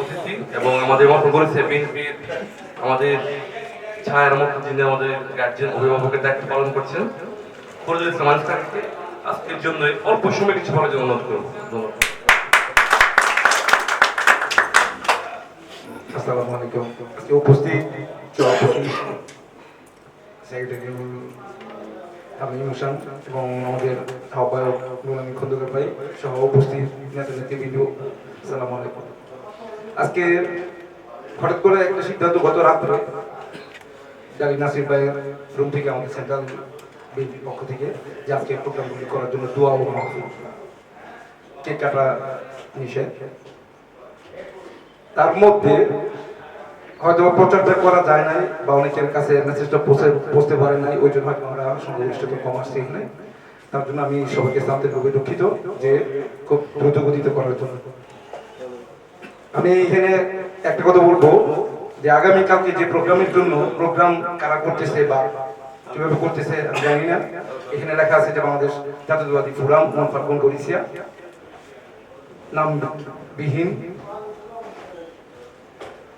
অতিথি এবং আমাদের মতো করেছে বিএনপির আমাদের ছায়ার মতো যিনি আমাদের গার্জেন অভিভাবকের দায়িত্ব পালন করছেন। ফরজুল ইসলাম আজকের জন্য অল্প সময় কিছু বলার জন্য অনুরোধ করব। উপস্থিত এবং আমাদের সহ উপস্থিত নেতা নেতৃবৃন্দ আসসালামু আলাইকুম। আজকে হঠাৎ করে একটা সিদ্ধান্ত গত রাত্রে ডালি নাসির ভাইয়ের রুম থেকে আমাদের সেন্ট্রাল বিএনপির পক্ষ থেকে যে আজকে প্রোগ্রামগুলি করার জন্য দোয়া ও মাহফিল। কেক কাটা নিষেধ। তার মধ্যে হয়তো প্রচারটা করা যায় নাই বা অনেকের কাছে মেসেজটা পৌঁছে পৌঁছতে পারে নাই, ওই জন্য হয়তো আমরা সংশ্লিষ্টতা কম আসছি এখানে। তার জন্য আমি সবাইকে আন্তরিকভাবে দুঃখিত যে খুব দ্রুত গতিতে করার জন্য। আমি এখানে একটা কথা বলব যে আগামীকালকে যে প্রোগ্রামের জন্য প্রোগ্রাম কারা করতেছে বা কীভাবে করতেছে আমি জানি না। এখানে লেখা আছে যে বাংলাদেশ জাতীয়তাবাদী ফোরাম মন ফাল্গুন গরিসিয়া নাম বিহীন।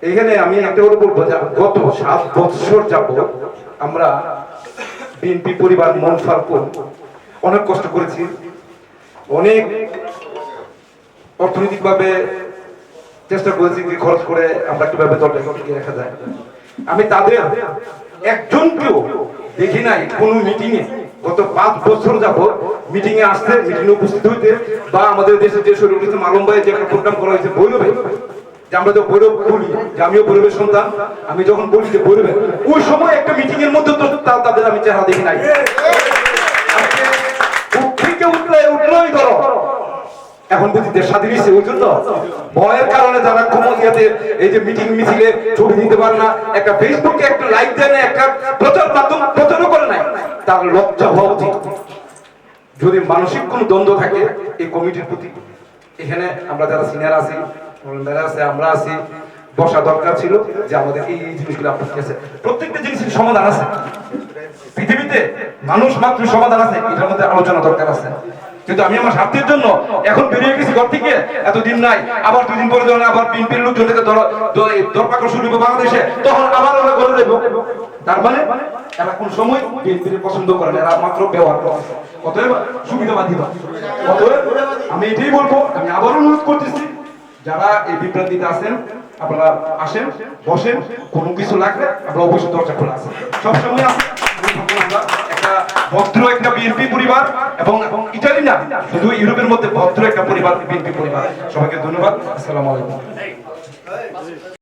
এখানে আমি একটা কথা বলব যে গত সাত বছর যাব আমরা বিএনপি পরিবার মন ফাল্গুন, অনেক কষ্ট করেছি। অনেক অর্থনৈতিকভাবে চেষ্টা করেছি যে খরচ করে আমরা কীভাবে দলটাকে টিকিয়ে রাখা যায়। আমি তাদের একজনকেও দেখি নাই, কোন মিটিং এ গত পাঁচ বছর যাব মিটিং এ আসতে মিটিং উপস্থিত হইতে বা আমাদের দেশে যে শরীর হয়েছে মালম ভাই যে একটা প্রোগ্রাম করা হয়েছে বৈরবে যে আমরা তো বৈরব বলি, যে আমিও বৈরবের সন্তান, আমি যখন বলি যে বৈরবে ওই সময় একটা মিটিং এর মধ্যে তো তাদের আমি চেহারা দেখি নাই আজকে থেকে উঠলে উঠলোই ধরো এখন বুঝি দেশ স্বাধীন হয়েছে ওই জন্য ভয়ের কারণে যারা ক্ষমতাতে এই যে মিটিং মিছিলে ছবি দিতে পারে না, একটা ফেসবুকে একটা লাইক দেয় না, একটা প্রচার মাধ্যম প্রচারও করে নাই, তার লজ্জা হওয়া উচিত। যদি মানসিক কোনো দ্বন্দ্ব থাকে, এই কমিটির প্রতি, এখানে আমরা যারা সিনিয়র আছি আছে, আমরা আছি বসা দরকার ছিল যে আমাদের এই এই জিনিসগুলো আপত্তি আছে প্রত্যেকটা জিনিসের সমাধান আছে। পৃথিবীতে মানুষ মাত্র সমাধান আছে, এটার মধ্যে আলোচনা দরকার আছে। কিন্তু আমি আমার স্বার্থের জন্য এখন বেরিয়ে গেছি ঘর থেকে। এতদিন নাই, আবার দুদিন পরে যখন আবার বিএনপির লোকজন থেকে দরপাকড় শুরু হবে বাংলাদেশে, তখন আবার ওরা ঘরে দেব তার মানে এরা কোন সময় বিএনপির পছন্দ করে না, এরা মাত্র ব্যবহার করে। অতএব সুবিধাবাদী অতএব আমি এটাই বলব, আমি আবার অনুরোধ করতেছি, যারা এই বিভ্রান্তিতে আছেন, আপনারা আসেন, বসেন, কোনো কিছু লাগলে আমরা অবশ্যই দরজা খোলা আছে। সবসময় আছে আমরা ভদ্র একটা বিএনপি পরিবার এবং ইটালি না শুধু ইউরোপের মধ্যে ভদ্র একটা পরিবার বিএনপি পরিবার। সবাইকে ধন্যবাদ। আসসালামু আলাইকুম।